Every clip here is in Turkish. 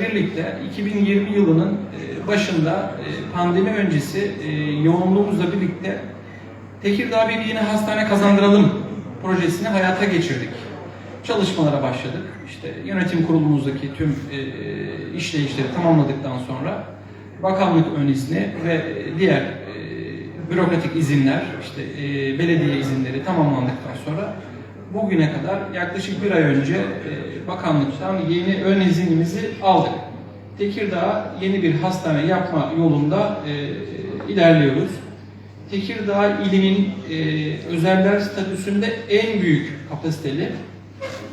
Birlikte 2020 yılının e, başında e, pandemi öncesi e, yoğunluğumuzla birlikte Tekirdağ bir yeni hastane kazandıralım projesini hayata geçirdik. Çalışmalara başladık. İşte yönetim kurulumuzdaki tüm işleyişleri tamamladıktan sonra bakanlık ön izni ve diğer bürokratik izinler, işte belediye izinleri tamamlandıktan sonra bugüne kadar yaklaşık bir ay önce e, bakanlıktan yeni ön iznimizi aldık. Tekirdağ yeni bir hastane yapma yolunda e, ilerliyoruz. Tekirdağ ilinin e, özeller statüsünde en büyük kapasiteli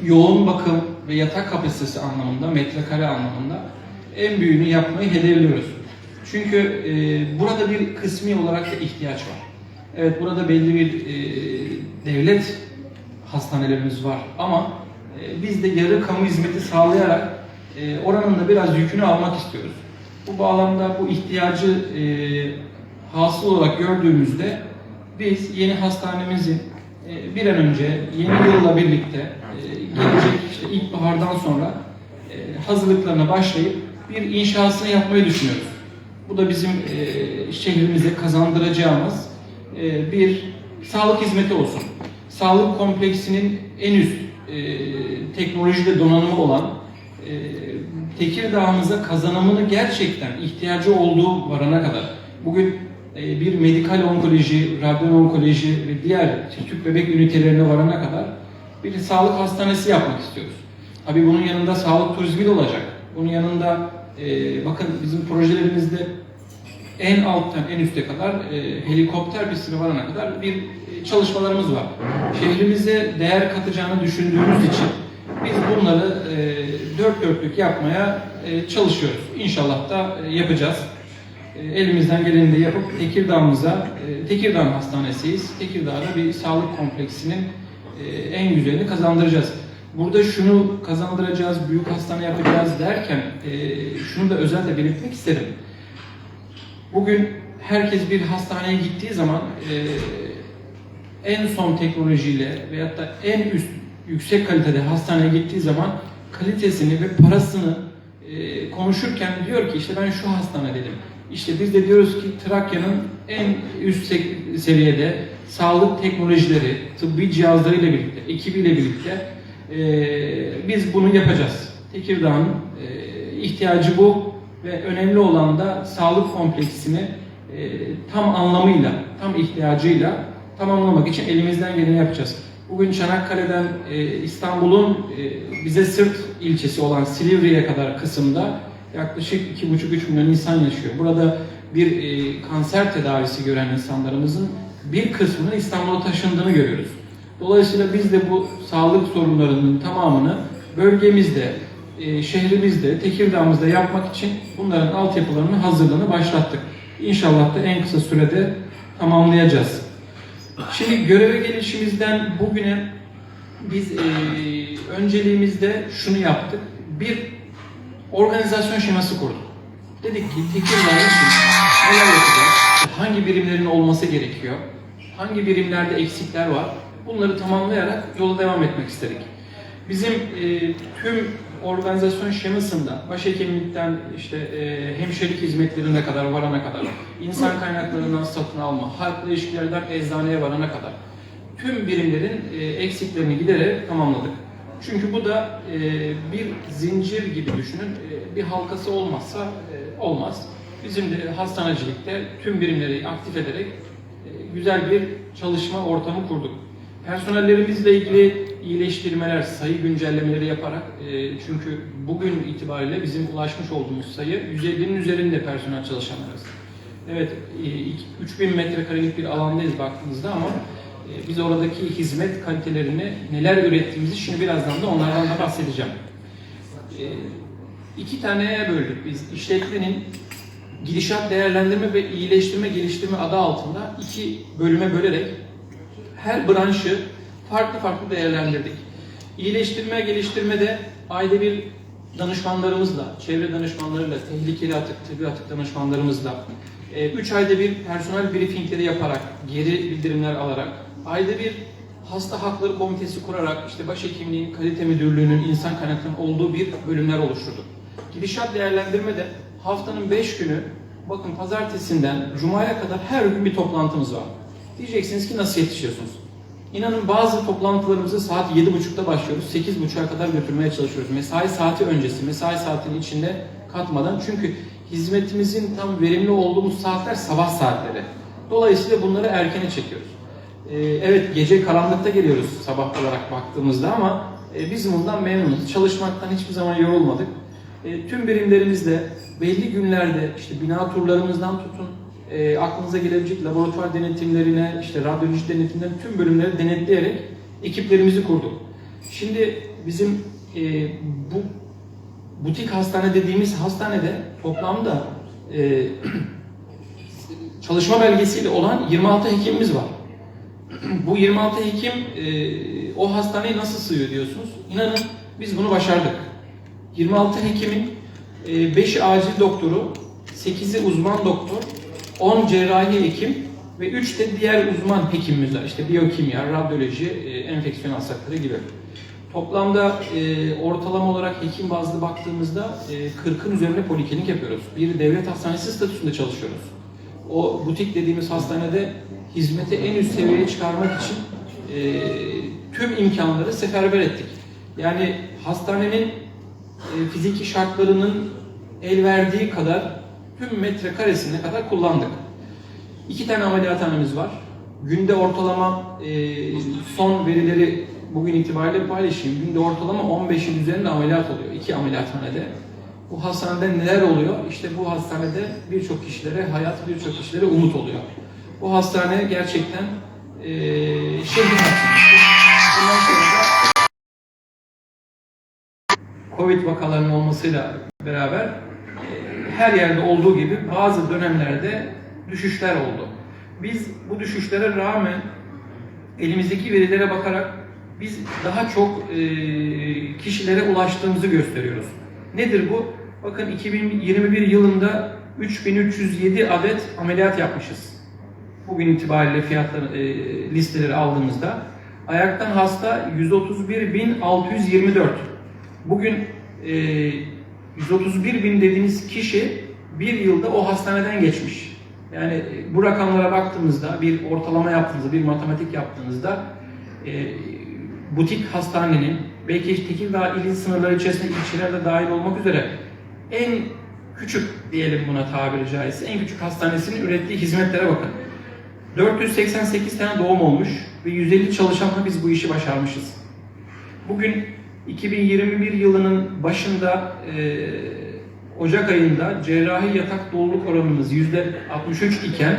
yoğun bakım ve yatak kapasitesi anlamında, metrekare anlamında en büyüğünü yapmayı hedefliyoruz. Çünkü e, burada bir kısmi olarak da ihtiyaç var. Evet burada belli bir e, devlet hastanelerimiz var ama e, biz de yarı kamu hizmeti sağlayarak e, oranın da biraz yükünü almak istiyoruz. Bu bağlamda bu ihtiyacı e, hasıl olarak gördüğümüzde biz yeni hastanemizin e, bir an önce yeni yılla birlikte e, gelecek işte ilkbahardan sonra e, hazırlıklarına başlayıp bir inşasını yapmayı düşünüyoruz. Bu da bizim e, şehrimize kazandıracağımız e, bir sağlık hizmeti olsun. Sağlık kompleksinin en üst e, teknolojide donanımı olan e, Tekirdağ'ımıza kazanımını gerçekten ihtiyacı olduğu varana kadar bugün e, bir medikal onkoloji, radyo onkoloji ve diğer tüp bebek ünitelerine varana kadar bir sağlık hastanesi yapmak istiyoruz. Tabii bunun yanında sağlık turizmi de olacak. Bunun yanında e, bakın bizim projelerimizde en alttan en üste kadar e, helikopter pistine varana kadar bir çalışmalarımız var. Şehrimize değer katacağını düşündüğümüz için biz bunları e, dört dörtlük yapmaya e, çalışıyoruz. İnşallah da e, yapacağız. E, elimizden geleni de yapıp Tekirdağ'ımıza, e, Tekirdağ Hastanesi'yiz. Tekirdağ'da bir sağlık kompleksinin e, en güzelini kazandıracağız. Burada şunu kazandıracağız, büyük hastane yapacağız derken e, şunu da özellikle belirtmek isterim. Bugün herkes bir hastaneye gittiği zaman e, en son teknolojiyle veyahut da en üst yüksek kalitede hastaneye gittiği zaman kalitesini ve parasını e, konuşurken diyor ki işte ben şu hastane dedim. İşte biz de diyoruz ki Trakya'nın en üst seviyede sağlık teknolojileri, tıbbi cihazlarıyla birlikte, ekibiyle birlikte e, biz bunu yapacağız. Tekirdağ'ın e, ihtiyacı bu ve önemli olan da sağlık kompleksini e, tam anlamıyla, tam ihtiyacıyla tamamlamak için elimizden geleni yapacağız. Bugün Çanakkale'den e, İstanbul'un e, bize sırt ilçesi olan Silivri'ye kadar kısımda yaklaşık 2,5-3 milyon insan yaşıyor. Burada bir e, kanser tedavisi gören insanlarımızın bir kısmının İstanbul'a taşındığını görüyoruz. Dolayısıyla biz de bu sağlık sorunlarının tamamını bölgemizde, e, şehrimizde, Tekirdağ'ımızda yapmak için bunların altyapılarını hazırlığını başlattık. İnşallah da en kısa sürede tamamlayacağız. Şimdi göreve gelişimizden bugüne biz e, önceliğimizde şunu yaptık. Bir organizasyon şeması kurduk. Dedik ki Tekirdağ için neler yapacağız? Hangi birimlerin olması gerekiyor? Hangi birimlerde eksikler var? Bunları tamamlayarak yola devam etmek istedik. Bizim e, tüm organizasyon şemasında başhekimlikten işte e, hemşirelik hizmetlerine kadar varana kadar, insan kaynaklarından satın alma, halkla ilişkilerden eczaneye varana kadar tüm birimlerin e, eksiklerini giderek tamamladık. Çünkü bu da e, bir zincir gibi düşünün. E, bir halkası olmazsa e, olmaz. Bizim de hastanecilikte tüm birimleri aktif ederek e, güzel bir çalışma ortamı kurduk. Personellerimizle ilgili iyileştirmeler, sayı güncellemeleri yaparak e, çünkü bugün itibariyle bizim ulaşmış olduğumuz sayı 150'nin üzerinde personel çalışanlarız. Evet, e, 3000 metrekarelik bir alandayız baktığınızda ama e, biz oradaki hizmet kalitelerini neler ürettiğimizi şimdi birazdan da onlardan da bahsedeceğim. E, iki taneye böldük biz. İşletmenin gidişat değerlendirme ve iyileştirme geliştirme adı altında iki bölüme bölerek her branşı farklı farklı değerlendirdik. İyileştirme, geliştirmede ayda bir danışmanlarımızla, çevre danışmanlarıyla, tehlikeli atık, tıbbi atık danışmanlarımızla, 3 ayda bir personel briefingleri yaparak, geri bildirimler alarak, ayda bir hasta hakları komitesi kurarak, işte başhekimliğin, kalite müdürlüğünün, insan kaynaklarının olduğu bir bölümler oluşturduk. Gidişat değerlendirmede haftanın 5 günü bakın pazartesinden cumaya kadar her gün bir toplantımız var. Diyeceksiniz ki nasıl yetişiyorsunuz? İnanın bazı toplantılarımızı saat 7.30'da başlıyoruz. 8.30'a kadar götürmeye çalışıyoruz. Mesai saati öncesi, mesai saatinin içinde katmadan. Çünkü hizmetimizin tam verimli olduğumuz saatler sabah saatleri. Dolayısıyla bunları erkene çekiyoruz. Ee, evet gece karanlıkta geliyoruz sabah olarak baktığımızda ama e, biz bundan memnunuz. Çalışmaktan hiçbir zaman yorulmadık. E, tüm birimlerimizde belli günlerde işte bina turlarımızdan tutun e, aklınıza gelebilecek laboratuvar denetimlerine, işte radyoloji denetimlerine tüm bölümleri denetleyerek ekiplerimizi kurduk. Şimdi bizim e, bu butik hastane dediğimiz hastanede toplamda e, çalışma belgesiyle olan 26 hekimimiz var. Bu 26 hekim e, o hastaneye nasıl sığıyor diyorsunuz. İnanın biz bunu başardık. 26 hekimin e, 5'i acil doktoru, 8'i uzman doktor, 10 cerrahi hekim ve 3 de diğer uzman hekimimiz var. İşte biyokimya, radyoloji, e, enfeksiyon hastalıkları gibi. Toplamda e, ortalama olarak hekim bazlı baktığımızda e, 40'ın üzerinde poliklinik yapıyoruz. Bir devlet hastanesi statüsünde çalışıyoruz. O butik dediğimiz hastanede hizmeti en üst seviyeye çıkarmak için e, tüm imkanları seferber ettik. Yani hastanenin e, fiziki şartlarının el verdiği kadar tüm metrekaresine kadar kullandık. İki tane ameliyathanemiz var. Günde ortalama e, son verileri bugün itibariyle paylaşayım. Günde ortalama 15'in üzerinde ameliyat oluyor. iki ameliyathanede. Bu hastanede neler oluyor? İşte bu hastanede birçok kişilere hayat, birçok kişilere umut oluyor. Bu hastane gerçekten e, şehir hastanesi. Covid vakalarının olmasıyla beraber her yerde olduğu gibi bazı dönemlerde düşüşler oldu. Biz bu düşüşlere rağmen elimizdeki verilere bakarak biz daha çok e, kişilere ulaştığımızı gösteriyoruz. Nedir bu? Bakın 2021 yılında 3307 adet ameliyat yapmışız. Bugün itibariyle fiyatları, e, listeleri aldığımızda ayaktan hasta 131.624. Bugün e, 131 bin dediğiniz kişi bir yılda o hastaneden geçmiş. Yani e, bu rakamlara baktığımızda, bir ortalama yaptığınızda, bir matematik yaptığınızda e, butik hastanenin, belki Tekirdağ ilin sınırları içerisinde ilçelerde dahil olmak üzere en küçük diyelim buna tabiri caizse, en küçük hastanesinin ürettiği hizmetlere bakın. 488 tane doğum olmuş ve 150 çalışanla biz bu işi başarmışız. Bugün 2021 yılının başında e, Ocak ayında cerrahi yatak doluluk oranımız %63 iken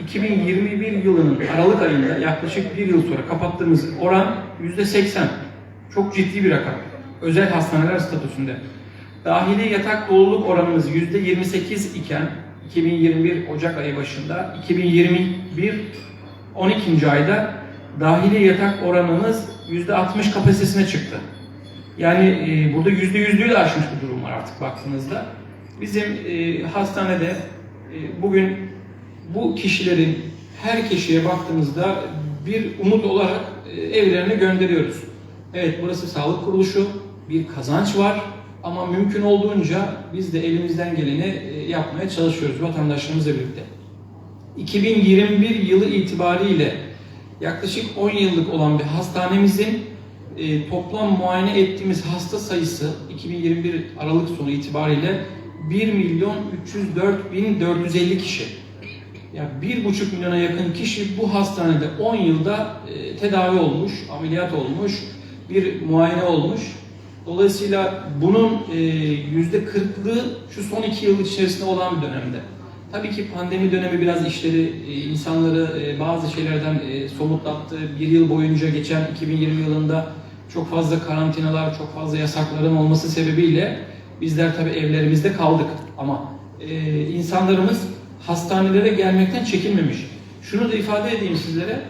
2021 yılının Aralık ayında yaklaşık bir yıl sonra kapattığımız oran %80. Çok ciddi bir rakam. Özel hastaneler statüsünde. Dahili yatak doluluk oranımız %28 iken 2021 Ocak ayı başında 2021 12. ayda dahili yatak oranımız %60 kapasitesine çıktı. Yani e, burada yüzde yüzlüğü de aşmış bir durum var artık baktığınızda. Bizim e, hastanede e, bugün bu kişilerin her kişiye baktığımızda bir umut olarak e, evlerine gönderiyoruz. Evet burası sağlık kuruluşu, bir kazanç var ama mümkün olduğunca biz de elimizden geleni e, yapmaya çalışıyoruz vatandaşlarımızla birlikte. 2021 yılı itibariyle yaklaşık 10 yıllık olan bir hastanemizin e, toplam muayene ettiğimiz hasta sayısı 2021 Aralık sonu itibariyle 1 milyon 304 bin 450 kişi. Yani bir buçuk milyona yakın kişi bu hastanede 10 yılda e, tedavi olmuş, ameliyat olmuş, bir muayene olmuş. Dolayısıyla bunun e, yüzde kırklığı şu son iki yıl içerisinde olan bir dönemde. Tabii ki pandemi dönemi biraz işleri, e, insanları e, bazı şeylerden somutlattı. Bir yıl boyunca geçen 2020 yılında çok fazla karantinalar, çok fazla yasakların olması sebebiyle bizler tabii evlerimizde kaldık. Ama insanlarımız hastanelere gelmekten çekinmemiş. Şunu da ifade edeyim sizlere.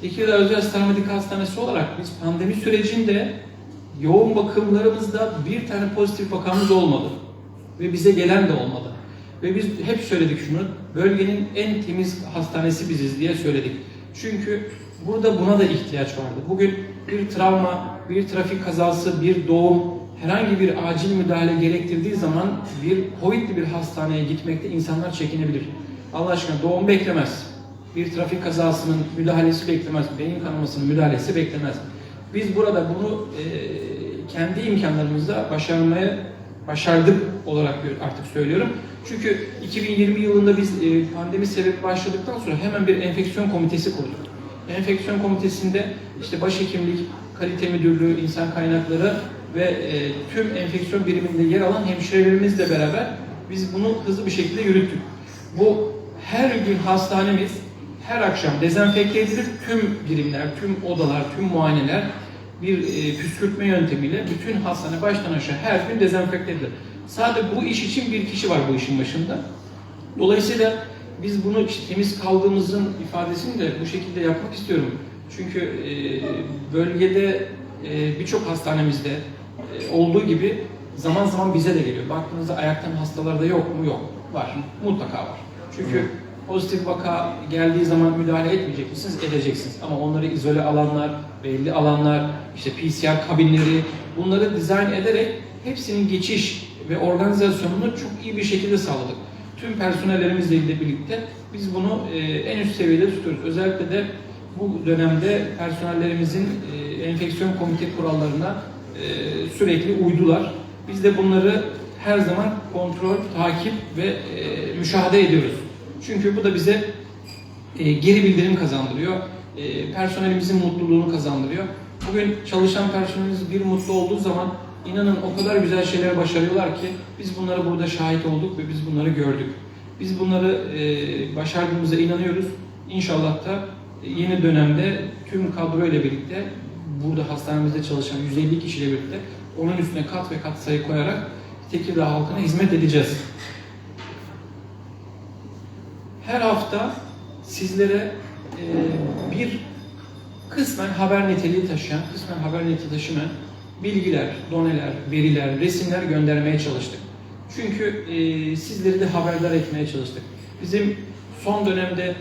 Tekirdağ Özel Hastane Medikal Hastanesi olarak biz pandemi sürecinde yoğun bakımlarımızda bir tane pozitif vakamız olmadı. Ve bize gelen de olmadı. Ve biz hep söyledik şunu, bölgenin en temiz hastanesi biziz diye söyledik. Çünkü burada buna da ihtiyaç vardı. Bugün bir travma, bir trafik kazası, bir doğum herhangi bir acil müdahale gerektirdiği zaman bir COVID'li bir hastaneye gitmekte insanlar çekinebilir. Allah aşkına doğum beklemez. Bir trafik kazasının müdahalesi beklemez. Beyin kanamasının müdahalesi beklemez. Biz burada bunu e, kendi imkanlarımızla başarmaya başardık olarak artık söylüyorum. Çünkü 2020 yılında biz e, pandemi sebebi başladıktan sonra hemen bir enfeksiyon komitesi kurduk. Enfeksiyon komitesinde işte başhekimlik, kalite müdürlüğü, insan kaynakları ve e, tüm enfeksiyon biriminde yer alan hemşirelerimizle beraber biz bunu hızlı bir şekilde yürüttük. Bu her gün hastanemiz her akşam dezenfekte edilir. Tüm birimler, tüm odalar, tüm muayeneler bir e, püskürtme yöntemiyle bütün hastane baştan aşağı her gün dezenfekte edilir. Sadece bu iş için bir kişi var bu işin başında. Dolayısıyla biz bunu işte temiz kaldığımızın ifadesini de bu şekilde yapmak istiyorum. Çünkü e, bölgede e, birçok hastanemizde e, olduğu gibi zaman zaman bize de geliyor. Baktığınızda ayaktan hastalarda yok mu? Yok. Var. Mutlaka var. Çünkü pozitif vaka geldiği zaman müdahale etmeyecek misiniz? Edeceksiniz. Ama onları izole alanlar, belli alanlar, işte PCR kabinleri bunları dizayn ederek hepsinin geçiş ve organizasyonunu çok iyi bir şekilde sağladık. Tüm personellerimizle birlikte biz bunu e, en üst seviyede tutuyoruz. Özellikle de bu dönemde personellerimizin e, enfeksiyon komite kurallarına e, sürekli uydular. Biz de bunları her zaman kontrol, takip ve e, müşahede ediyoruz. Çünkü bu da bize e, geri bildirim kazandırıyor. E, personelimizin mutluluğunu kazandırıyor. Bugün çalışan personelimiz bir mutlu olduğu zaman inanın o kadar güzel şeyler başarıyorlar ki biz bunları burada şahit olduk ve biz bunları gördük. Biz bunları e, başardığımıza inanıyoruz. İnşallah da yeni dönemde tüm kadro ile birlikte burada hastanemizde çalışan 150 kişiyle birlikte onun üstüne kat ve kat sayı koyarak Tekirdağ halkına hizmet edeceğiz. Her hafta sizlere e, bir kısmen haber niteliği taşıyan, kısmen haber niteliği taşımayan bilgiler, doneler, veriler, resimler göndermeye çalıştık. Çünkü e, sizleri de haberdar etmeye çalıştık. Bizim son dönemde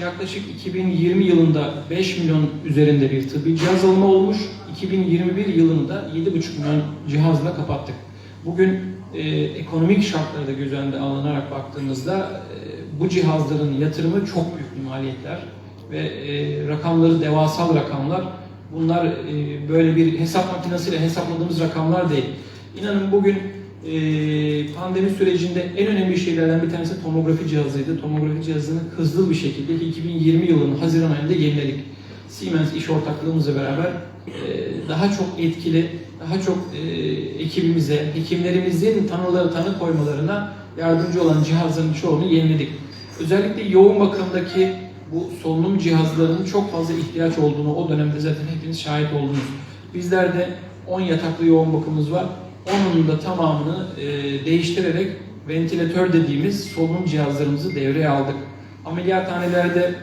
yaklaşık 2020 yılında 5 milyon üzerinde bir tıbbi cihaz alımı olmuş. 2021 yılında 7,5 milyon cihazla kapattık. Bugün e, ekonomik şartları da göz önünde alınarak baktığımızda e, bu cihazların yatırımı çok büyük maliyetler ve e, rakamları devasal rakamlar. Bunlar e, böyle bir hesap makinesiyle hesapladığımız rakamlar değil. İnanın bugün e, pandemi sürecinde en önemli şeylerden bir tanesi tomografi cihazıydı. Tomografi cihazını hızlı bir şekilde 2020 yılının Haziran ayında yeniledik. Siemens iş ortaklığımızla beraber e, daha çok etkili, daha çok e, ekibimize, hekimlerimizin tanıları tanı koymalarına yardımcı olan cihazların çoğunu yeniledik. Özellikle yoğun bakımdaki bu solunum cihazlarının çok fazla ihtiyaç olduğunu o dönemde zaten hepiniz şahit oldunuz. Bizler de 10 yataklı yoğun bakımımız var. Onun da tamamını e, değiştirerek ventilatör dediğimiz solunum cihazlarımızı devreye aldık. Ameliyathanelerde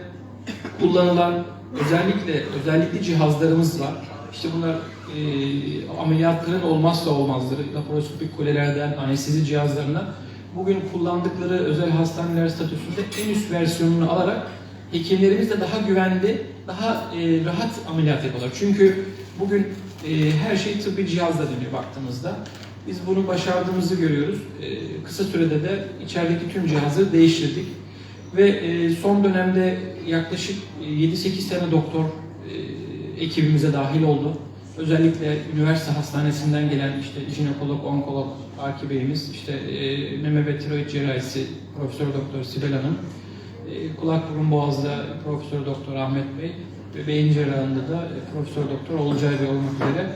kullanılan özellikle özellikli cihazlarımız var. İşte bunlar e, ameliyatların olmazsa olmazları, laparoskopik kulelerden anestezi cihazlarına bugün kullandıkları özel hastaneler statüsünde en üst versiyonunu alarak hekimlerimiz de daha güvenli, daha e, rahat ameliyat yapıyorlar. Çünkü bugün e, her şey tıbbi cihazla dönüyor baktığımızda. Biz bunu başardığımızı görüyoruz. E, kısa sürede de içerideki tüm cihazı değiştirdik. Ve e, son dönemde yaklaşık e, 7-8 tane doktor e, ekibimize dahil oldu. Özellikle üniversite hastanesinden gelen işte jinekolog, onkolog Aki Bey'imiz, işte e, meme ve tiroid cerrahisi Profesör Doktor Sibel Hanım, e, kulak burun boğazda Profesör Doktor Ahmet Bey ve beyin cerrahında da e, Profesör Doktor Olcay Bey olmak üzere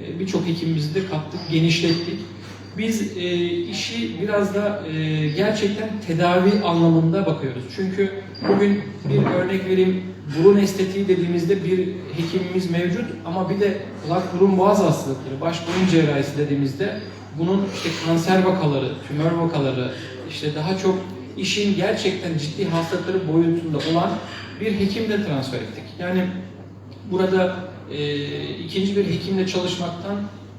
e, birçok hekimimizi de kattık, genişlettik. Biz e, işi biraz da e, gerçekten tedavi anlamında bakıyoruz. Çünkü bugün bir örnek vereyim, burun estetiği dediğimizde bir hekimimiz mevcut ama bir de kulak burun boğaz hastalıkları, baş burun cerrahisi dediğimizde bunun işte kanser vakaları, tümör vakaları, işte daha çok işin gerçekten ciddi hastalıkları boyutunda olan bir hekimle transfer ettik. Yani burada e, ikinci bir hekimle çalışmaktan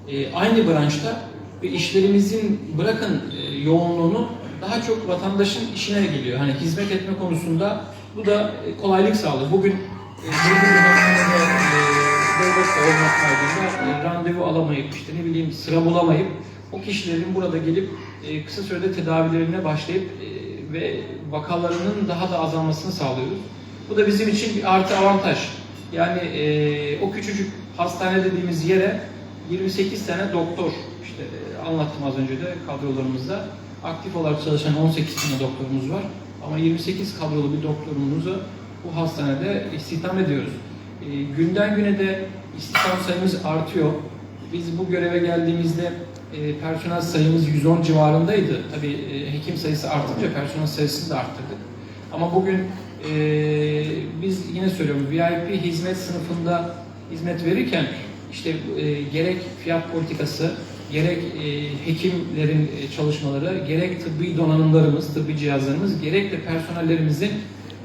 e, aynı branşta ve işlerimizin bırakın e, yoğunluğunu daha çok vatandaşın işine geliyor. Hani hizmet etme konusunda bu da e, kolaylık sağlıyor. Bugün devlette olmak kaydıyla randevu alamayıp işte ne bileyim sıra bulamayıp o kişilerin burada gelip e, kısa sürede tedavilerine başlayıp e, ve vakalarının daha da azalmasını sağlıyoruz. Bu da bizim için bir artı avantaj. Yani e, o küçücük hastane dediğimiz yere 28 tane doktor işte e, anlattım az önce de kadrolarımızda aktif olarak çalışan 18 tane doktorumuz var. Ama 28 kadrolu bir doktorumuzu bu hastanede istihdam ediyoruz. E, günden güne de istihdam sayımız artıyor. Biz bu göreve geldiğimizde e, personel sayımız 110 civarındaydı. Tabii e, hekim sayısı artınca personel sayısını da arttırdık. Ama bugün e, biz yine söylüyorum VIP hizmet sınıfında hizmet verirken işte e, gerek fiyat politikası, gerek e, hekimlerin e, çalışmaları, gerek tıbbi donanımlarımız, tıbbi cihazlarımız, gerek de personellerimizin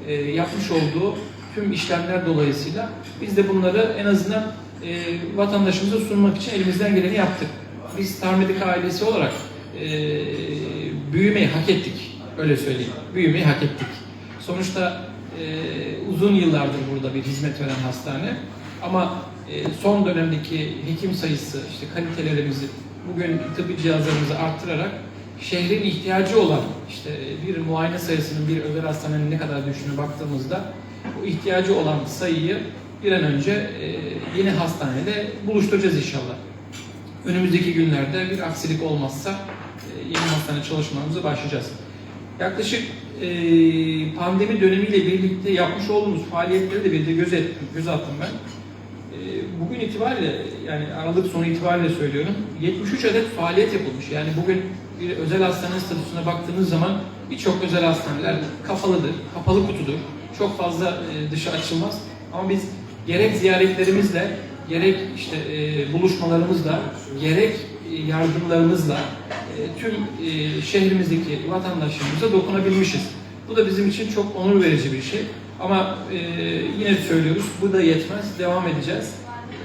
e, yapmış olduğu tüm işlemler dolayısıyla biz de bunları en azından e, vatandaşımıza sunmak için elimizden geleni yaptık. Biz Star Medica ailesi olarak e, büyümeyi hak ettik. Öyle söyleyeyim. Büyümeyi hak ettik. Sonuçta e, uzun yıllardır burada bir hizmet veren hastane. Ama e, son dönemdeki hekim sayısı, işte kalitelerimizi, bugün tıbbi cihazlarımızı arttırarak şehrin ihtiyacı olan işte bir muayene sayısının bir özel hastanenin ne kadar düştüğüne baktığımızda bu ihtiyacı olan sayıyı bir an önce e, yeni hastanede buluşturacağız inşallah. Önümüzdeki günlerde bir aksilik olmazsa e, yeni hastane çalışmalarımıza başlayacağız. Yaklaşık e, pandemi dönemiyle birlikte yapmış olduğumuz faaliyetleri de bir de göz, ettim, göz attım ben. E, bugün itibariyle yani Aralık sonu itibariyle söylüyorum 73 adet faaliyet yapılmış. Yani bugün bir özel hastane statüsüne baktığınız zaman birçok özel hastaneler kapalıdır, kapalı kutudur. Çok fazla e, dışa açılmaz. Ama biz gerek ziyaretlerimizle, gerek işte e, buluşmalarımızla, gerek e, yardımlarımızla e, tüm e, şehrimizdeki vatandaşlarımıza dokunabilmişiz. Bu da bizim için çok onur verici bir şey. Ama e, yine söylüyoruz, bu da yetmez, devam edeceğiz.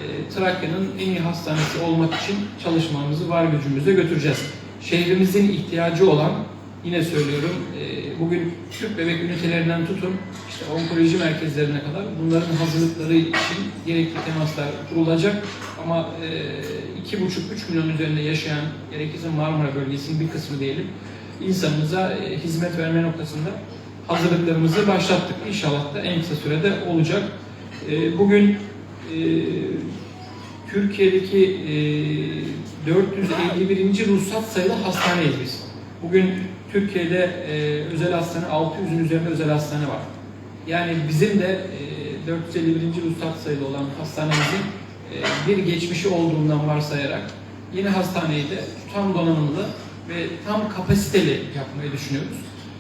E, Trakya'nın en iyi hastanesi olmak için çalışmamızı var gücümüzle götüreceğiz. Şehrimizin ihtiyacı olan, yine söylüyorum, e, bugün tüp bebek ünitelerinden tutun, işte onkoloji merkezlerine kadar bunların hazırlıkları için gerekli temaslar kurulacak. Ama e, 2,5-3 milyon üzerinde yaşayan, gerekirse Marmara bölgesinin bir kısmı diyelim, insanımıza e, hizmet verme noktasında hazırlıklarımızı başlattık. İnşallah da en kısa sürede olacak. E, bugün e, Türkiye'deki e, 451. ruhsat sayılı hastaneyiz biz. Bugün Türkiye'de e, özel hastane 600'ün üzerinde özel hastane var. Yani bizim de e, 451. ruhsat sayılı olan hastanemizin e, bir geçmişi olduğundan varsayarak yeni hastaneyi de tam donanımlı ve tam kapasiteli yapmayı düşünüyoruz.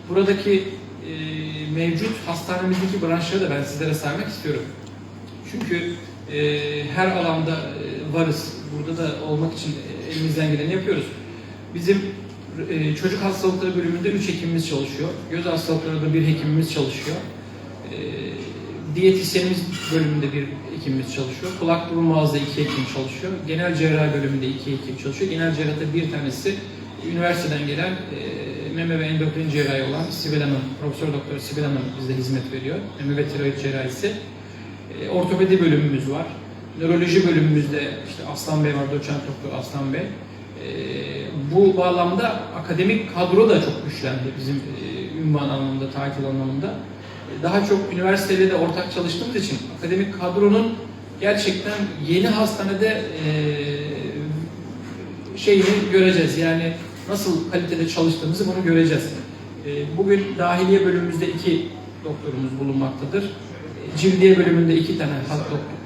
Buradaki e, mevcut hastanemizdeki branşları da ben sizlere saymak istiyorum. Çünkü e, her alanda e, varız. Burada da olmak için e, elimizden geleni yapıyoruz. Bizim e, çocuk hastalıkları bölümünde 3 hekimimiz çalışıyor. Göz hastalıklarında bir hekimimiz çalışıyor. E, diyetisyenimiz bölümünde bir hekimimiz çalışıyor. Kulak burun boğazda iki hekim çalışıyor. Genel cerrahi bölümünde iki hekim çalışıyor. Genel cerrahta bir tanesi üniversiteden gelen e, meme ve endokrin cerrahi olan Sibel Hanım, Profesör Doktor Sibel Hanım bize hizmet veriyor. Meme ve tiroid cerrahisi. E, ortopedi bölümümüz var. Nöroloji bölümümüzde işte Aslan Bey var, doçent doktor Aslan Bey. E, bu bağlamda akademik kadro da çok güçlendi bizim e, ünvan anlamında, tatil anlamında. Daha çok üniversiteyle de ortak çalıştığımız için akademik kadronun gerçekten yeni hastanede e, şeyini göreceğiz. Yani nasıl kalitede çalıştığımızı bunu göreceğiz. E, bugün dahiliye bölümümüzde iki doktorumuz bulunmaktadır. Cildiye bölümünde iki tane,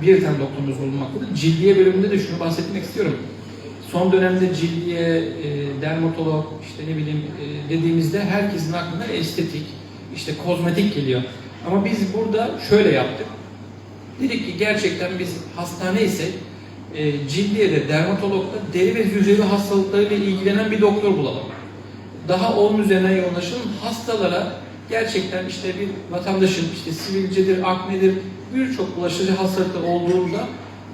bir tane doktorumuz bulunmaktadır. Cildiye bölümünde de şunu bahsetmek istiyorum. Son dönemde cildiye, e, dermatolog, işte ne bileyim e, dediğimizde herkesin aklına estetik, işte kozmetik geliyor. Ama biz burada şöyle yaptık. Dedik ki gerçekten biz hastane ise e, cildiyede, dermatologda deri ve hücrevi hastalıklarıyla ilgilenen bir doktor bulalım. Daha onun üzerine yoğunlaşalım. Hastalara gerçekten işte bir vatandaşın işte sivilcedir, aknedir, birçok bulaşıcı hastalıklar olduğunda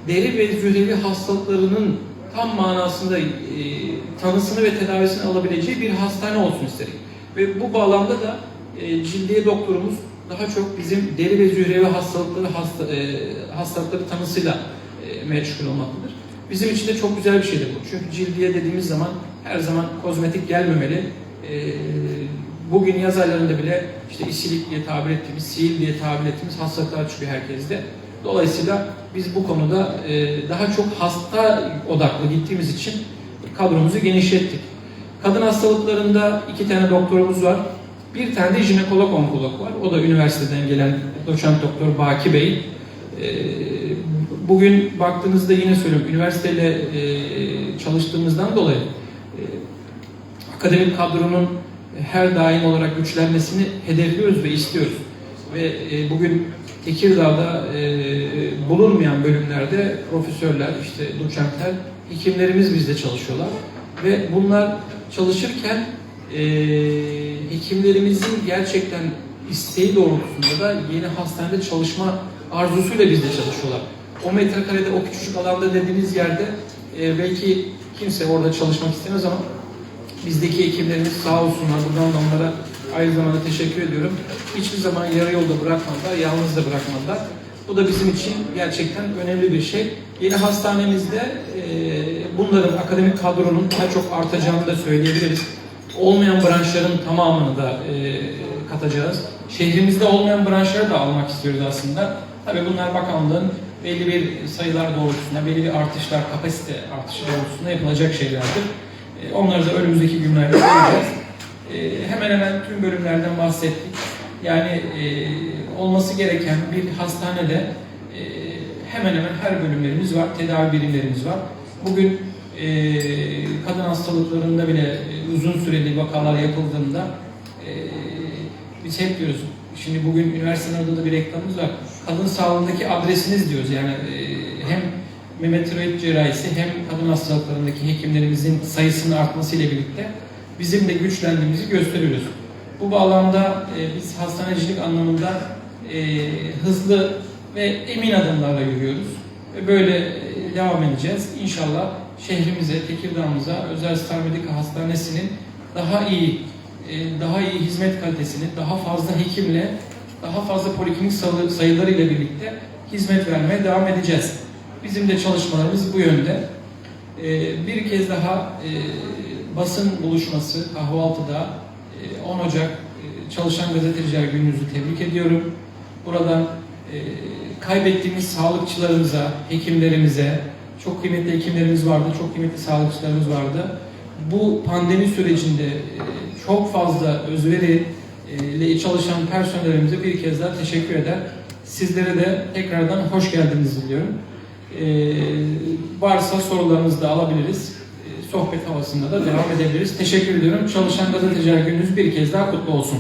deri ve hücrevi hastalıklarının tam manasında e, tanısını ve tedavisini alabileceği bir hastane olsun istedik. Ve bu bağlamda da e, cildiye doktorumuz daha çok bizim deri ve zührevi hastalıkları hasta, e, hastalıkları tanısıyla e, meşgul olmaktadır. Bizim için de çok güzel bir şeydir bu. Çünkü cildiye dediğimiz zaman her zaman kozmetik gelmemeli. Ee, bugün yaz aylarında bile işte isilik diye tabir ettiğimiz, sil diye tabir ettiğimiz hastalıklar çıkıyor herkeste. Dolayısıyla biz bu konuda e, daha çok hasta odaklı gittiğimiz için kadromuzu genişlettik. Kadın hastalıklarında iki tane doktorumuz var. Bir tane de jinekolog onkolog var. O da üniversiteden gelen doçent doktor Baki Bey. Ee, Bugün baktığınızda yine söylüyorum, üniversiteyle e, çalıştığımızdan dolayı e, akademik kadronun her daim olarak güçlenmesini hedefliyoruz ve istiyoruz. Ve e, bugün Tekirdağ'da e, bulunmayan bölümlerde profesörler, işte doçentler, hekimlerimiz bizde çalışıyorlar. Ve bunlar çalışırken e, hekimlerimizin gerçekten isteği doğrultusunda da yeni hastanede çalışma arzusuyla bizde çalışıyorlar. O metrekarede, o küçücük alanda dediğiniz yerde e, belki kimse orada çalışmak istemez ama bizdeki hekimlerimiz sağ olsunlar. Buradan da onlara aynı zamanda teşekkür ediyorum. Hiçbir zaman yarı yolda bırakmadılar, yalnız da bırakmadılar. Bu da bizim için gerçekten önemli bir şey. Yeni hastanemizde e, bunların akademik kadronun daha çok artacağını da söyleyebiliriz. Olmayan branşların tamamını da e, katacağız. Şehrimizde olmayan branşları da almak istiyoruz aslında. Tabii bunlar bakanlığın belli bir sayılar doğrultusunda, belli bir artışlar, kapasite artışı doğrultusunda yapılacak şeylerdir. E, Onları da önümüzdeki günlerde göreceğiz. E, Hemen hemen tüm bölümlerden bahsettik. Yani e, olması gereken bir hastanede e, hemen hemen her bölümlerimiz var, tedavi birimlerimiz var. Bugün e, kadın hastalıklarında bile e, uzun süreli vakalar yapıldığında e, biz hep diyoruz, şimdi bugün üniversitenin adında bir reklamımız var. Kadın sağlığındaki adresiniz diyoruz. Yani e, hem Mehmet Tiroid cerrahisi hem kadın hastalıklarındaki hekimlerimizin sayısının artmasıyla birlikte bizim de güçlendiğimizi gösteriyoruz. Bu bağlamda e, biz hastanecilik anlamında e, hızlı ve emin adımlarla yürüyoruz. Ve böyle e, devam edeceğiz. İnşallah şehrimize, Tekirdağ'ımıza Özel Star Medica Hastanesi'nin daha iyi e, daha iyi hizmet kalitesini, daha fazla hekimle, daha fazla poliklinik sayı- sayılarıyla birlikte hizmet vermeye devam edeceğiz. Bizim de çalışmalarımız bu yönde. E, Bir kez daha e, basın buluşması kahvaltıda e, 10 Ocak e, Çalışan Gazeteciler Gününüzü tebrik ediyorum. Buradan e, kaybettiğimiz sağlıkçılarımıza, hekimlerimize, çok kıymetli hekimlerimiz vardı, çok kıymetli sağlıkçılarımız vardı. Bu pandemi sürecinde e, çok fazla özveri e, ile çalışan personelimize bir kez daha teşekkür eder. Sizlere de tekrardan hoş geldiniz diliyorum. E, varsa sorularınızı da alabiliriz. Sohbet havasında da devam edebiliriz. Teşekkür ediyorum. Çalışan Gazeteciler Gününüz bir kez daha kutlu olsun.